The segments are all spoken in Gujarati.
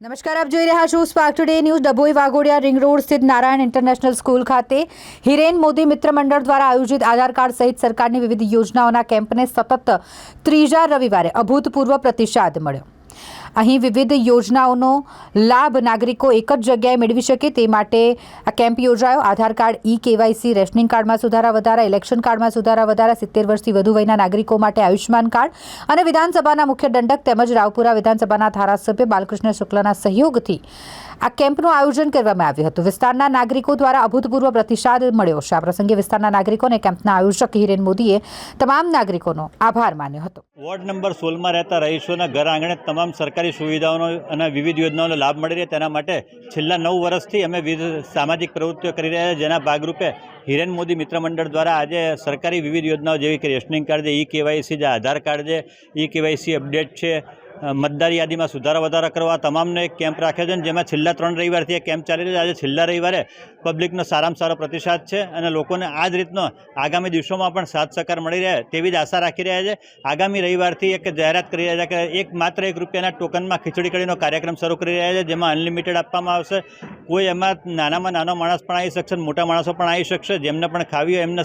નમસ્કાર, આપ જોઈ રહ્યા છો Spark Today News Dabhoi Waghodia ring road સ્થિત નારાયણ ઇન્ટરનેશનલ સ્કૂલ ખાતે હિરેન મોદી મિત્ર મંડળ દ્વારા આયોજિત આધાર કાર્ડ સહિત સરકારની વિવિધ યોજનાઓના કેમ્પને સતત ત્રીજા રવિવારે અભૂતપૂર્વ પ્રતિસાદ મળ્યો. અહીં વિવિધ યોજનાઓનો લાભ નાગરિકો એક જ જગ્યાએ મેળવી શકે તે માટે આ કેમ્પ યોજાયો. Aadhaar card e KYC rationing કાર્ડમાં સુધારા વધારા, ઇલેક્શન કાર્ડમાં સુધારા વધારા, સિત્તેર વર્ષથી વધુ વયના નાગરિકો માટે આયુષ્યમાન કાર્ડ અને વિધાનસભાના મુખ્ય દંડક તેમજ રાવપુરા વિધાનસભાના ધારાસભ્ય બાલકૃષ્ણ શુક્લાના સહયોગથી આ કેમ્પનું આયોજન કરવામાં આવ્યું હતું. વિસ્તારના નાગરિકો દ્વારા અભૂતપૂર્વ પ્રતિસાદ મળ્યો છે. આ પ્રસંગે વિસ્તારના નાગરિકોને કેમ્પના આયોજક હિરેન મોદીએ તમામ નાગરિકોનો આભાર માન્યો હતો. વોર્ડ નંબર સોળમાં રહેતા રહીશોના ઘર આંગણે તમામ સરકારી સુવિધાઓનો અને વિવિધ યોજનાઓનો લાભ મળી રહે તેના માટે છેલ્લા નવ વર્ષથી અમે વિવિધ સામાજિક પ્રવૃત્તિઓ કરી રહ્યા છે જેના ભાગરૂપે હિરેન મોદી મિત્ર મંડળ દ્વારા આજે સરકારી વિવિધ યોજનાઓ જેવી કે રેશનિંગ કાર્ડ છે, ઈ કેવાયસી છે, આધાર કાર્ડ છે, ઈ કેવાયસી અપડેટ છે મતદાર યાદીમાં સુધારા વધારા કરવા તમામને એક કેમ્પ રાખ્યો છે જેમાં છેલ્લા ત્રણ રવિવારથી એક કેમ્પ ચાલી રહ્યો છે. આજે છેલ્લા રવિવારે પબ્લિકનો સારામાં સારો પ્રતિસાદ છે અને લોકોને આ જ રીતનો આગામી દિવસોમાં પણ સાથ સહકાર મળી રહે તેવી જ આશા રાખી રહ્યા છે. આગામી રવિવારથી એક જાહેરાત કરી રહ્યા છે કે એક માત્ર એક રૂપિયાના ટોકનમાં ખીચડી કઢીનો કાર્યક્રમ શરૂ કરી રહ્યા છે, જેમાં અનલિમિટેડ આપવામાં આવશે. કોઈ એમાં નાનામાં નાનો માણસ પણ આવી શકશે, મોટા માણસો પણ આવી શકશે, જેમને પણ ખાવી હોય એમને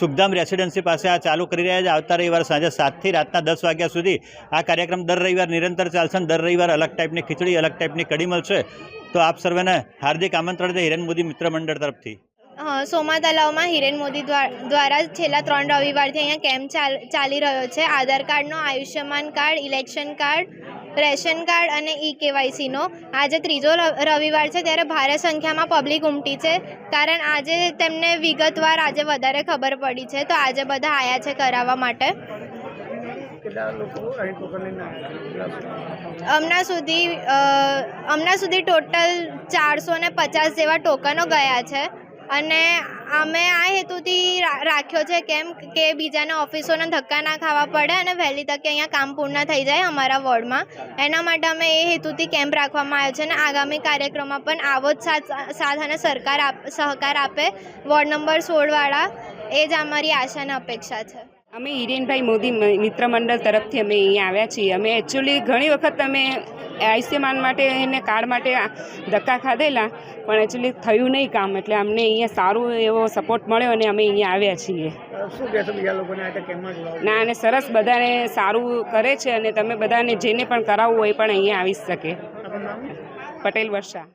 સુખધામ રેસિડેન્સી પાસે આ ચાલુ કરી રહ્યા છે. આવતા રવિવાર સાંજે સાતથી રાતના દસ વાગ્યા સુધી આ કાર્યક્રમ દર રવિવાર નિરંતર ચાલશે દર રવિવાર અલગ ટાઈપની ખીચડી, અલગ ટાઈપની કડી મળશે. તો આપ સર્વેને હાર્દિક આમંત્રણ છે હિરેન મોદી મિત્ર મંડળ તરફથી. સોમા તલાવમાં હિરેન મોદી દ્વાર- છેલ્લા ત્રણ રવિવારથી અહીંયા કેમ્પ ચાલ રહ્યો છે. આધાર કાર્ડનો, Ayushman card, election card, ration card અને ઈ કેવાયસીનો આજે ત્રીજો રવિવાર છે ત્યારે ભારે સંખ્યામાં પબ્લિક ઉમટી છે. કારણ આજે તેમને વિગતવાર, આજે વધારે ખબર પડી છે. તો આજે બધા આવ્યા છે કરાવવા માટે. કેટલા? હમણાં સુધી હમણાં સુધી ટોટલ ચારસો ને પચાસ જેવા ટોકનો ગયા છે. અને અમે આ હેતુથી રાખ્યો છે કેમ કે બીજાને ઓફિસોના ધક્કા ના ખાવા પડે અને વહેલી તકે અહીંયા કામ પૂર્ણ થઈ જાય અમારા વોર્ડમાં. એના માટે અમે એ હેતુથી કેમ્પ રાખવામાં આવ્યો છે અને આગામી કાર્યક્રમમાં પણ આવો જ સાથ સાથ અને સરકાર સહકાર આપે. વોર્ડ નંબર સોળવાળા, એ જ અમારી આશા અને અપેક્ષા છે. અમે હિરેનભાઈ મોદી મિત્ર મંડળ તરફથી અમે અહીંયા આવ્યા છીએ. અમે એકચ્યુઅલી ઘણી વખત અમે આયુષ્યમાન માટે એને કાર્ડ માટે ધક્કા ખાધેલા પણ એકચ્યુઅલી થયું નહીં કામ. એટલે અમને અહીંયા સારું એવો સપોર્ટ મળ્યો અને અમે અહીંયા આવ્યા છીએ. ના અને સરસ બધાને સારું કરે છે અને તમે બધાને જેને પણ કરાવવું હોય પણ અહીંયા આવી શકે. પટેલ વર્ષા.